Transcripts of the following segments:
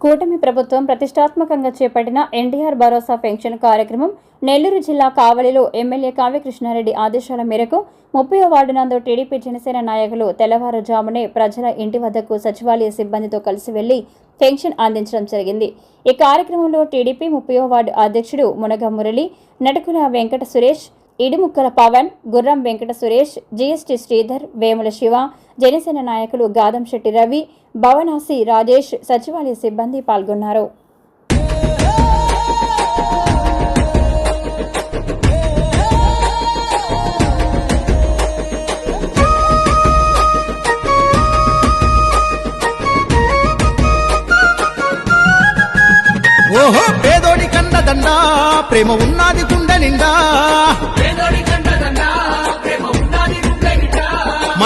కూటమి ప్రభుత్వం ప్రతిష్టాత్మకంగా చేపట్టిన ఎన్టీఆర్ భరోసా పెన్షన్ కార్యక్రమం నెల్లూరు జిల్లా కావలిలో ఎమ్మెల్యే కావ్యకృష్ణారెడ్డి ఆదేశాల మేరకు ముప్పై వార్డు నందు టీడీపీ జనసేన నాయకులు తెల్లవారుజామునే ప్రజల ఇంటి వద్దకు సచివాలయ సిబ్బందితో కలిసి వెళ్ళి పెన్షన్ అందించడం జరిగింది. ఈ కార్యక్రమంలో టీడీపీ ముప్పై వార్డు అధ్యక్షుడు మునగ మురళి నటకుల వెంకట సురేష్ ఇడిముక్కల పవన్ గుర్రం వెంకట సురేష్ జీఎస్టీ శ్రీధర్ వేముల శివ జనసేన నాయకులు గాదం శెట్టి రవి భవనాసి రాజేష్ సచివాలయ సిబ్బంది పాల్గొన్నారు. ఓహో పేదోడి కన్నదన్నా ప్రేమ ఉన్నది గుండె నిండా.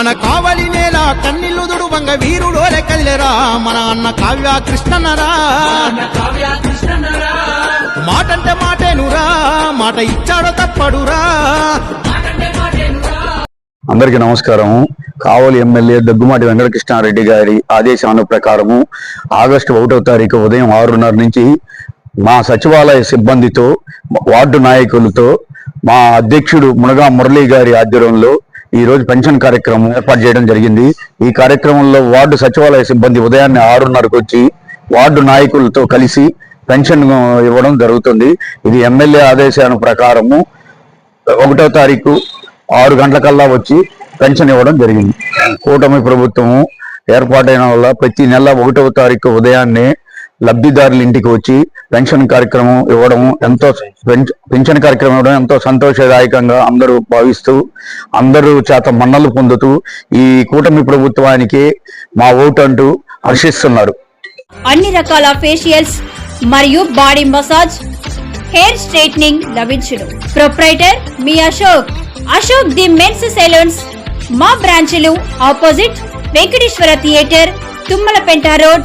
మన కావలి నేల కన్నీళ్ళు దుడువంగ వీరుడోలే కల్లెరా మన అన్న కావ్య కృష్ణనరా మాటంటే మాటేనురా మాట ఇచ్చాడో తప్పడురా. అందరికీ నమస్కారం కావలి ఎమ్మెల్యే దగ్గుమాటి వెంకటకృష్ణారెడ్డి గారి ఆదేశాల ప్రకారము ఆగస్టు ఒకటో తారీఖు ఉదయం ఆరున్నర నుంచి మా సచివాలయ సిబ్బందితో వార్డు నాయకులతో మా అధ్యక్షుడు మునగా మురళీ గారి ఆధ్వర్యంలో ఈ రోజు పెన్షన్ కార్యక్రమం ఏర్పాటు చేయడం జరిగింది. ఈ కార్యక్రమంలో వార్డు సచివాలయ సిబ్బంది ఉదయాన్నే ఆరున్నరకు వచ్చి వార్డు నాయకులతో కలిసి పెన్షన్ ఇవ్వడం జరుగుతుంది. ఇది ఎమ్మెల్యే ఆదేశాల ప్రకారము ఒకటో తారీఖు ఆరు గంటలకల్లా వచ్చి పెన్షన్ ఇవ్వడం జరిగింది. కూటమి ప్రభుత్వము ఏర్పాటైన వల్ల ప్రతి నెల ఒకటవ తారీఖు ఉదయాన్నే లబ్ధిదారుల ఇంటికి వచ్చి పెన్షన్ కార్యక్రమం ఇవ్వడం ఎంతో పెన్షన్ కార్యక్రమం ఇవ్వడం ఎంతో సంతోషదాయకంగా అందరూ భావిస్తూ అందరూ చేత మన్నలు పొందుతూ ఈ కూటమి ప్రభుత్వానికి మా ఓటు అంటూ హర్షిస్తున్నారు. అన్ని రకాల ఫేషియల్స్ మరియు బాడీ మసాజ్ హెయిర్ స్ట్రైట్నింగ్ లభించును. Proprietor me Ashok. Ashok the men's salons మా బ్రాంచ్లు opposite Venkateswara theatre Tummalapenta road.